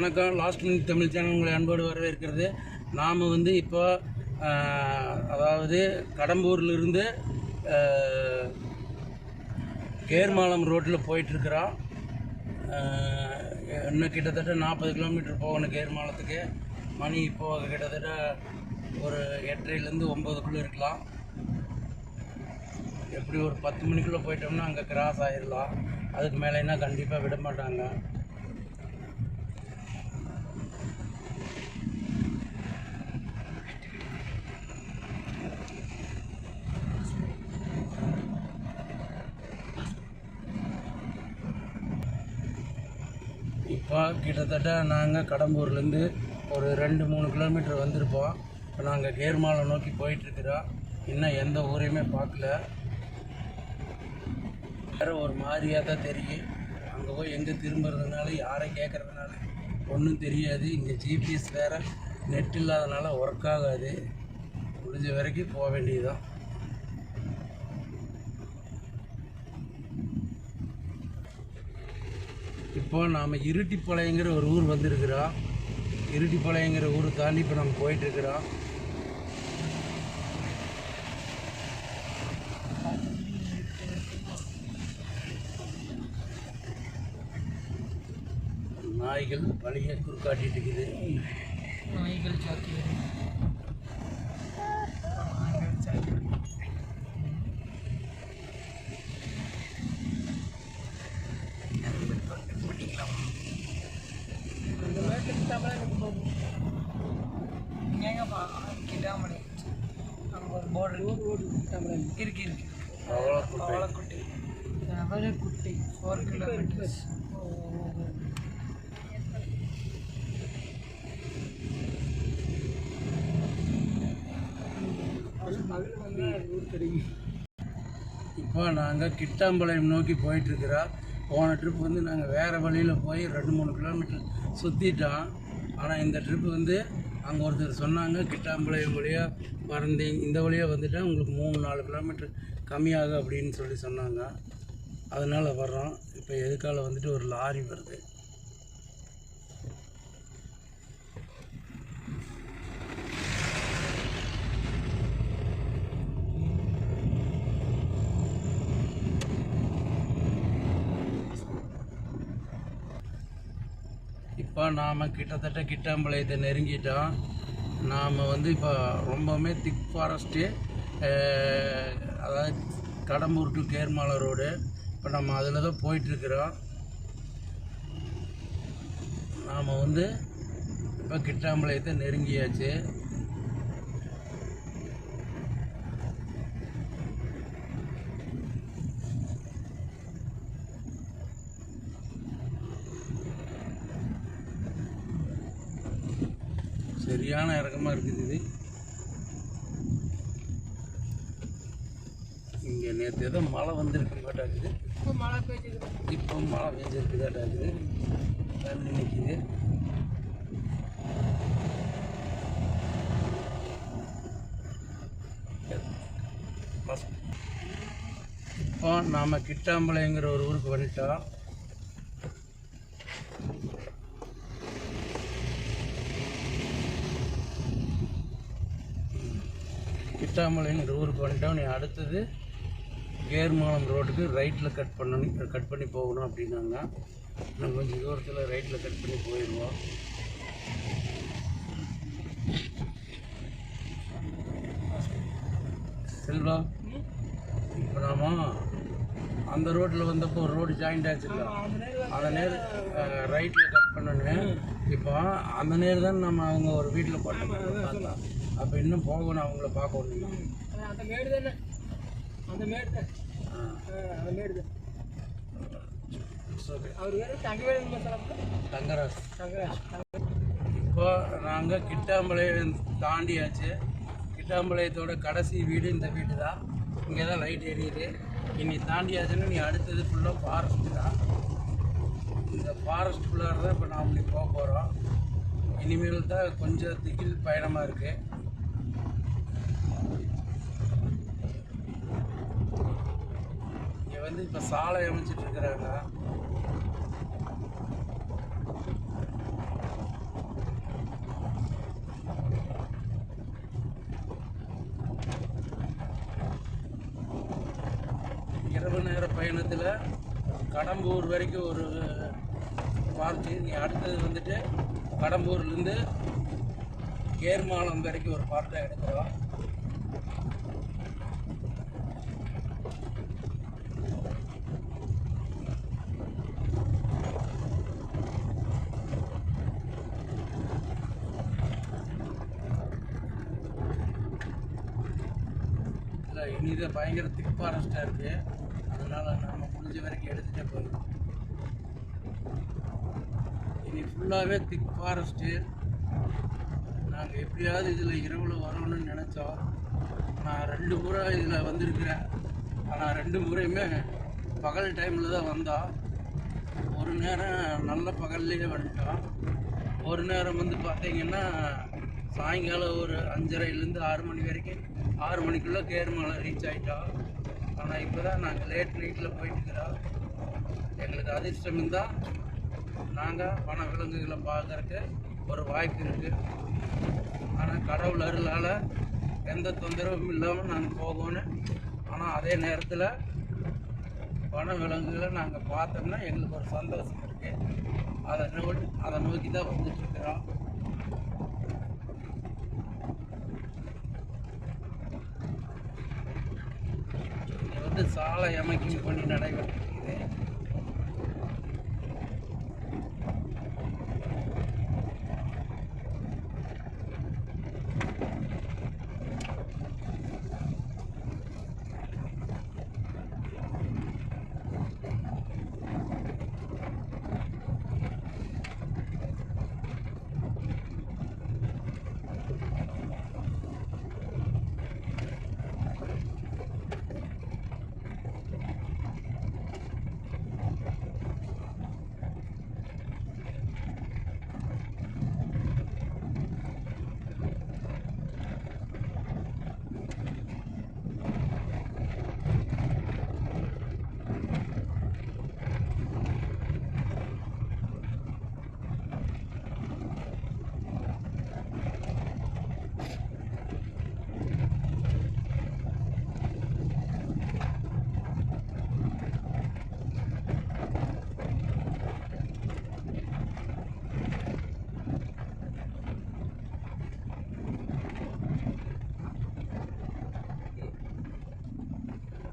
வணக்கம். Last minute Tamil channel உங்களை அன்போடு வரவேற்கிறது. நாம் வந்து இப்போ அதாவது கடம்பூர்லேருந்து கேர்மாலம் ரோட்டில் போயிட்டுருக்குறோம். இன்னும் கிட்டத்தட்ட நாற்பது கிலோமீட்டர் போகணும் கேர்மாலத்துக்கு. மணி இப்போது கிட்டத்தட்ட ஒரு எட்டரைலேருந்து ஒம்பதுக்குள்ளே இருக்கலாம். எப்படி ஒரு பத்து மணிக்குள்ளே போயிட்டோம்னா அங்கே கிராஸ் ஆயிடலாம் அதுக்கு மேலேனா கண்டிப்பாக விட மாட்டாங்க. இப்போ கிட்டத்தட்ட நாங்கள் கடம்பூர்லேருந்து ஒரு ரெண்டு மூணு கிலோமீட்டர் வந்திருப்போம். இப்போ நாங்கள் கேர்மாலை நோக்கி போயிட்டுருக்குறோம். இன்னும் எந்த ஊரையுமே பார்க்கல. வேறு ஒரு மாதிரியாக தான் தெரியும். அங்கே போய் எங்கே திரும்புறதுனால யாரை கேட்குறதுனால ஒன்றும் தெரியாது. இங்கே ஜிபிஎஸ் வேறு நெட் இல்லாதனால ஒர்க் ஆகாது. முடிஞ்ச வரைக்கும் போக வேண்டியதுதான். இப்போ நாம் இருட்டிப்பாளையங்கிற ஒரு ஊர் வந்திருக்கிறோம் இருட்டிப்பாளையங்கிற ஊர் தாண்டி இப்போ நம்ம போயிட்டுருக்குறோம் நாய்கள் வழியை குறுக்காட்டிட்டு இருக்குது. நாய்கள் சாத்தியம் நாய்கள் சாத்தியம் இந்த வேட்டுக்கு தமிழ் எனக்கு போகும் எங்கேங்கப்பா கிட்டாமணி அங்கே ஒரு போர்டு ரோடு தமிழ் இருக்கு இருக்கு அவலக்குட்டி. அவலக்குட்டி ஃபோர் கிலோமீட்டர்ஸ் இப்போ நாங்கள் கிட்டாம்பாளையம் நோக்கி போயிட்டுருக்குறோம் போன ட்ரிப் வந்து நாங்கள் வேறு வழியில் போய் ரெண்டு மூணு கிலோமீட்டர் சுற்றிட்டோம் ஆனால் இந்த ட்ரிப் வந்து அங்கே ஒருத்தர் சொன்னாங்க கிட்டாம்பாளையம் வழியாக மறந்தீங்க இந்த வழியாக வந்துட்டால் உங்களுக்கு மூணு நாலு கிலோமீட்டர் கம்மியாகும் அப்படின்னு சொல்லி சொன்னாங்க. அதனால் வர்றோம். இப்போ எதுக்கால வந்துட்டு ஒரு லாரி வருது இப்போ நாம் கிட்டத்தட்ட கிட்டாம்பாளையத்தை நெருங்கிட்டோம். நாம் வந்து இப்போ ரொம்பவுமே திக் ஃபாரஸ்ட்டு அதாவது கடம்பூர் டு கேர்மாலை ரோடு இப்போ நம்ம அதில் தான் போயிட்டுருக்குறோம். நாம் வந்து இப்போ கிட்டாம்பாளையத்தை நெருங்கியாச்சு. சரியான இறக்கமாக இருக்குது இது. இங்கே நேற்று ஏதோ மழை வந்திருக்கு மாட்டாக்குது இப்போ மழை பெய்யுது. இப்போ மழை பெஞ்சிருக்குதாட்டாக்குது தண்ணி நிற்கிது இப்போ நாம் கிட்டாம்பாளையங்கிற ஒரு ஊருக்கு வந்துட்டோம். கிட்டாமலைங்கிற ஊருக்கு வந்துட்டோம் நீ அடுத்தது கேர்மாலம் ரோட்டுக்கு ரைட்டில் கட் பண்ணணும் கட் பண்ணி போகணும் அப்படின்னாங்க. நம்ம கொஞ்சம் தூரத்தில் ரைட்டில் கட் பண்ணி போயிடுவோம். செல்வா இப்போ நாம அந்த ரோட்டில் வந்தப்போ ஒரு ரோடு ஜாயிண்ட் ஆச்சுல்ல? அந்த நேர் ரைட்டில் கட் பண்ணணும் இப்போ அந்த நேர் தான் நம்ம அவங்க ஒரு வீட்டில் போட்டோம். பார்த்தோம் அப்போ இன்னும் போகணும் அவங்கள பார்க்கணும். அந்த மேடு தானே? அந்த மேடு அந்த மேடு தான். அவர் தங்கவேலு தங்கராஜ். தங்கராஜ். இப்போ நாங்கள் கிட்டாம்பாளையம் தாண்டியாச்சு. கிட்டாம்பாளையத்தோட கடைசி வீடு இந்த வீடு தான் இங்கே தான் லைட் எரியுது. இனி தாண்டியாச்சுன்னா நீ அடுத்தது ஃபுல்லாக ஃபாரஸ்ட்டு தான். இந்த ஃபாரஸ்ட் ஃபுல்லாக தான் இப்போ நாம் இப்படி போக போகிறோம் இனிமேல் தான் கொஞ்சம் திகில் பயணமாக இருக்குது வந்து இப்போ சாலை அமைச்சிட்டு இருக்கிறாங்க இரவு நேர பயணத்தில் கடம்பூர் வரைக்கும் ஒரு பார்ட்டி நீ அடுத்தது வந்துட்டு கடம்பூர்லேருந்து கேர்மாலம் வரைக்கும் ஒரு பார்ட்டை எடுக்கிறோம் இல்லை இனிதான் பயங்கர திக் ஃபாரஸ்ட்டாக இருக்குது அதனால் நம்ம முடிஞ்ச வரைக்கும் எடுத்துகிட்டே போயிடும் இனி ஃபுல்லாகவே திக் ஃபாரஸ்ட்டு. நாங்கள் எப்படியாவது இதில் இரவில் வரணும்னு நினச்சோம். நான் ரெண்டு முறை இதில் வந்திருக்கிறேன். ஆனால் ரெண்டு முறையுமே பகல் டைமில் தான் வந்தோம். ஒரு நேரம் நல்ல பகல்லையே வந்துட்டோம். ஒரு நேரம் வந்து பார்த்தீங்கன்னா சாயங்காலம் ஒரு அஞ்சரைலேருந்து ஆறு மணி வரைக்கும் ஆறு மணிக்குள்ளே கேர்மலை ரீச் ஆகிட்டோம் ஆனால் இப்போ தான் நாங்கள் லேட் நைட்டில் போயிட்டுருக்கிறோம் எங்களுக்கு அதிர்ஷ்டம் இருந்தால் நாங்கள் வன விலங்குகளை பார்க்கறக்கு ஒரு வாய்ப்பு இருக்குது ஆனால் கடவுள் அருளால் எந்த தொந்தரவும் இல்லாமல் நாங்கள் போகணும் ஆனால் அதே நேரத்தில் வன விலங்குகளை நாங்கள் பார்த்தோம்னா எங்களுக்கு ஒரு சந்தோஷம் இருக்குது அதை நோ அதை நோக்கி தான் வந்துட்டுருக்குறோம் இது வந்து சாலை அமைக்கும் பணி நடைபெற்றது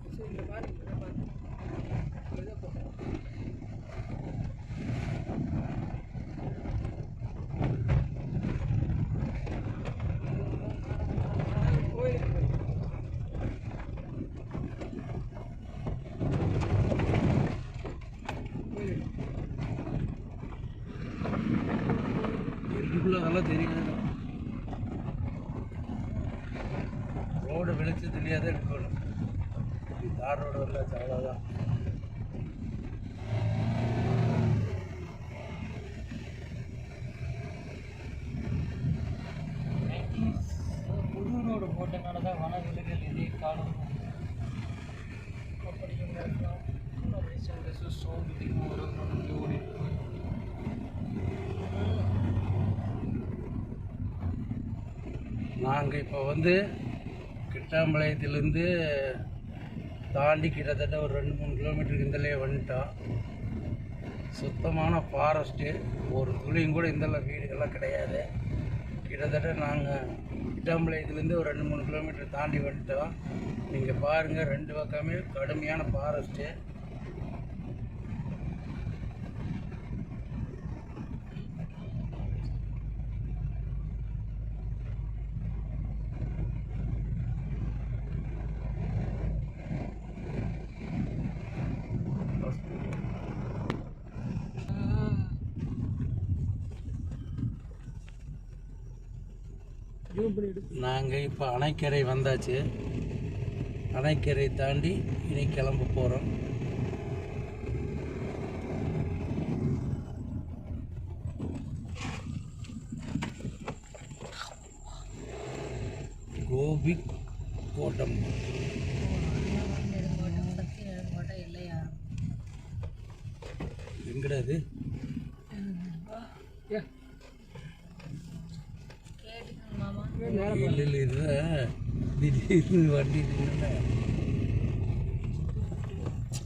சரி இங்க பாரு இங்க பாரு இங்க போ கோயிலுக்கு போய் கோயிலுக்கு இருட்டுக்குள்ள தெரியல ரோடு வெளிச்சத்துலேயே தான் எடுக்கணும் தார் ரோடு வரல அவ்வளோதான் நாங்கள் இப்போ வந்து கிட்டாம்பாளையத்துலேருந்து தாண்டி கிட்டத்தட்ட ஒரு ரெண்டு மூணு கிலோமீட்டருக்கு இந்தலையே வந்துட்டோம். சுத்தமான ஃபாரஸ்ட்டு ஒரு துளியும் கூட இந்தல வீடுகள்லாம் கிடையாது. கிட்டத்தட்ட நாங்கள் கிட்டாம்பாளையத்துலேருந்து ஒரு ரெண்டு மூணு கிலோமீட்டர் தாண்டி வந்துட்டோம். நீங்கள் பாருங்கள் ரெண்டு பக்கமே கடுமையான ஃபாரஸ்ட்டு ஜூம் பண்ணி எடு நாங்கள் இப்போ அணைக்கரை வந்தாச்சு. அணைக்கரை தாண்டி இனி கிளம்ப போகிறோம் கோபி கோட்டம். எங்கடா இது? இது திடீர்னு வண்டி.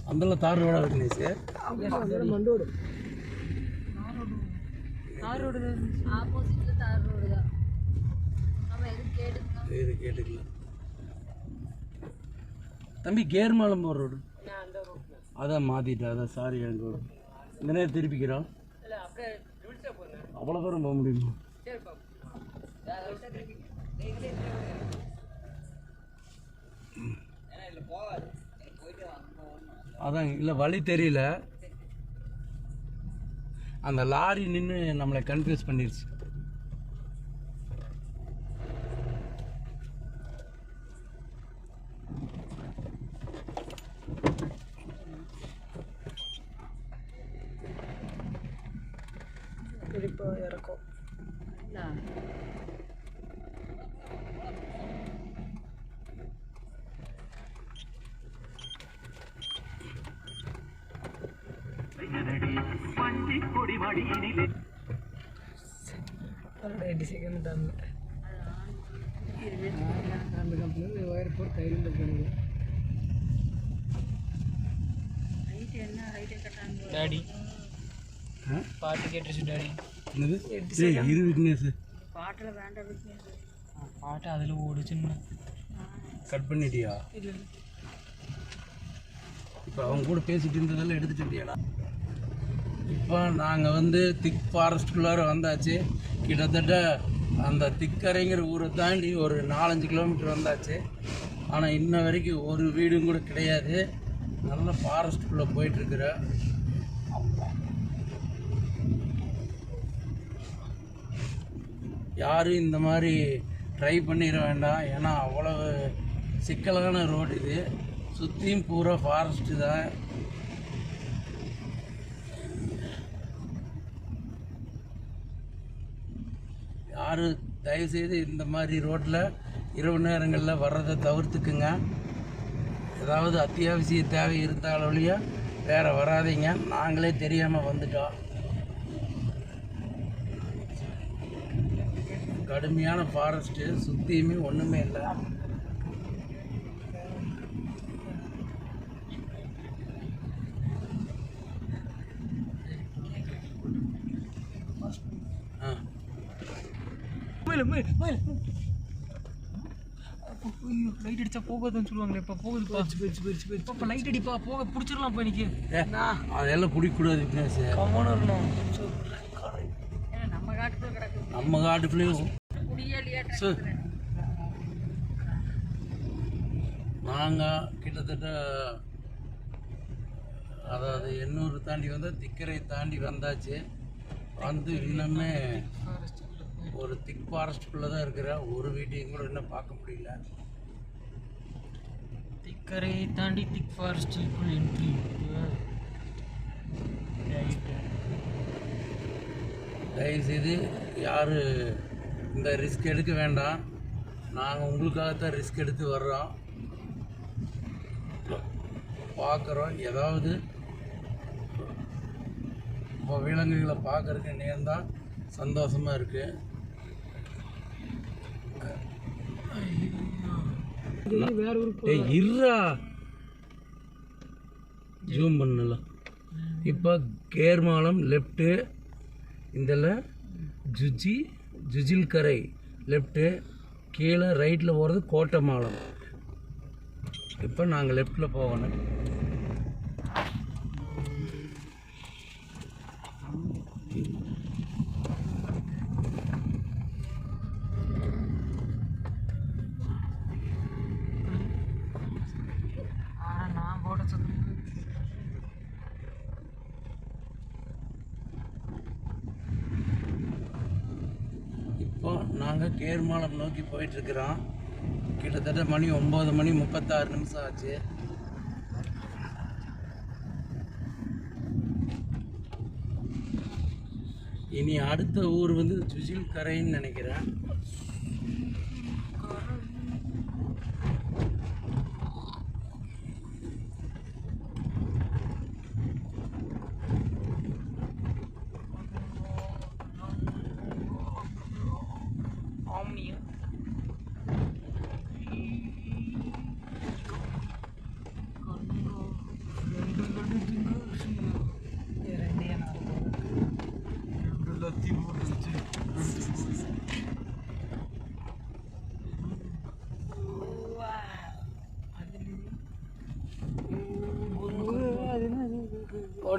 அந்தெல்லாம் தார் ரோடாக இருக்குனே சார் இது கேட்டுக்கலாம். தம்பி கேர்மாலம் போகிற ரோடு. நான் அந்த ரோட்ல. அதான் மாற்றிட்டேன் அதான் சாரி எனக்கு இந்த நேரம் திருப்பிக்கிறோம். அவ்வளோ தூரம் போக முடியுமா? அதான் இல்லை வழி தெரியல. அந்த லாரி நின்று நம்மளை கன்ஃபியூஸ் பண்ணிருச்சு. ரெண்டு செகண்ட் தான் அந்த கம்பெனி ஒயர் போட்டு கையில் போனது டாடி? பாட்டு கேட்டுருச்சு டாடி இரு விக்னேஷ் பாட்டில் வேண்டாம் விக்னேஷ் பாட்டு அதில் ஓடுச்சுன்னு கட் பண்ணிட்டியா? இல்லை இப்போ அவங்க கூட பேசிட்டு இருந்ததெல்லாம் எடுத்துட்டு இருந்தியாடா இப்போ நாங்கள் வந்து திக் ஃபாரஸ்ட்குள்ளார வந்தாச்சு. கிட்டத்தட்ட அந்த திக்கரைங்கிற ஊரை தாண்டி ஒரு நாலஞ்சு கிலோமீட்டர் வந்தாச்சு. ஆனால் இன்ன வரைக்கும் ஒரு வீடும் கூட கிடையாது. நல்ல ஃபாரஸ்ட்டுக்குள்ளே போயிட்டுருக்குற. யாரும் இந்த மாதிரி ட்ரை பண்ணிட வேண்டாம். ஏன்னா அவ்வளவு சிக்கலான ரோடு இது. சுற்றியும் பூரா ஃபாரஸ்ட்டு தான். யாரும் தயவுசெய்து இந்த மாதிரி ரோட்டில் இரவு நேரங்களில் வர்றதை தவிர்த்துக்குங்க. ஏதாவது அத்தியாவசிய தேவை இருந்தாலும் வேறு வராதீங்க. நாங்களே தெரியாமல் வந்துட்டோம். கடுமையான ஃபாரஸ்ட்டு சுற்றியுமே ஒன்றுமே இல்லை. லைட் அடிச்சா போகாதுன்னு சொல்லுவாங்களே இப்போ போகுது போச்சு போச்சு போச்சு போச்சு இப்போ லைட் அடிப்பா போக பிடிச்சிடலாம் இப்போ இன்னைக்கு. அதெல்லாம் பிடிக்கக்கூடாது நம்ம காட்டுக்குள்ள கிடக்கு. நம்ம காட்டுக்குள்ளேயும் நாங்கள் கிட்டத்தட்ட அதாவது எண்ணூறு தாண்டி வந்தால் திக்கரை தாண்டி வந்தாச்சு. வந்து இன்னுமே ஒரு திக் ஃபாரஸ்ட்டுக்குள்ளே தான் இருக்கிற ஒரு வீட்டையும் கூட இன்னும் பார்க்க முடியல. திக்கரை தாண்டி திக் ஃபாரஸ்டிற்குள் என்ட்ரி தயவுசெய்து யார் இந்த ரிஸ்க் எடுக்க வேண்டாம். நாங்கள் உங்களுக்காகத்தான் ரிஸ்க் எடுத்து வர்றோம். பார்க்குறோம். ஏதாவது இப்போ விலங்குகளை பார்க்கறதுக்கு நேர்ந்தால் சந்தோஷமாக இருக்குது வேற ஏய் இருடா. ஜூம் பண்ணலாம் இப்போ கேர்மாலம் லெஃப்ட்டு இதில் ஜுஜி ஜுஜில் கரை லெஃப்ட்டு கீழே ரைட்டில் போகிறது கோட்டமாலம் இப்போ நாங்கள் லெஃப்டில் போகணும் ஆனால் நான் போட சொன்னேன் இப்போ நாங்கள் கேர்மாலம் நோக்கி போயிட்டுருக்குறோம். கிட்டத்தட்ட மணி ஒம்பது மணி முப்பத்தாறு நிமிஷம் ஆச்சு. இனி அடுத்த ஊர் வந்து சுசில் கரைன்னு நினைக்கிறேன்.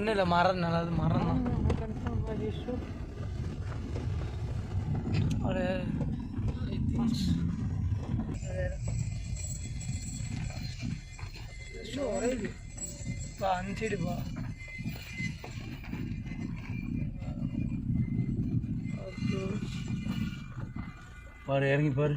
ஒன்றும் இல்லை மரம் நல்லது மரம் தான் ஒரு ஒரே இது. பா அந்த சைடு பா பாரு இறங்கி பாரு.